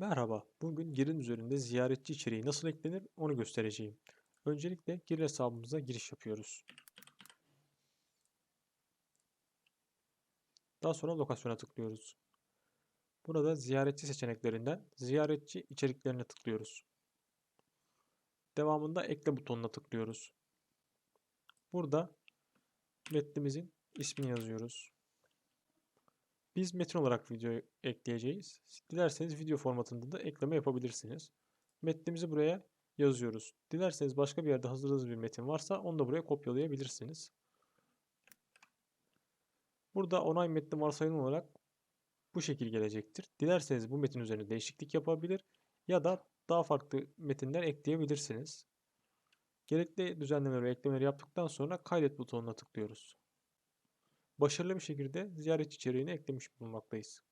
Merhaba, bugün Girin üzerinde ziyaretçi içeriği nasıl eklenir onu göstereceğim. Öncelikle Girin hesabımıza giriş yapıyoruz. Daha sonra lokasyona tıklıyoruz. Burada ziyaretçi seçeneklerinden ziyaretçi içeriklerine tıklıyoruz. Devamında ekle butonuna tıklıyoruz. Burada metnimizin ismini yazıyoruz. Biz metin olarak video ekleyeceğiz. Dilerseniz video formatında da ekleme yapabilirsiniz. Metnimizi buraya yazıyoruz. Dilerseniz başka bir yerde hazırladığınız bir metin varsa onu da buraya kopyalayabilirsiniz. Burada onay metni varsayılan olarak bu şekil gelecektir. Dilerseniz bu metin üzerine değişiklik yapabilir ya da daha farklı metinler ekleyebilirsiniz. Gerekli düzenlemeleri ve eklemeleri yaptıktan sonra kaydet butonuna tıklıyoruz. Başarılı bir şekilde ziyaretçi içeriğini eklemiş bulunmaktayız.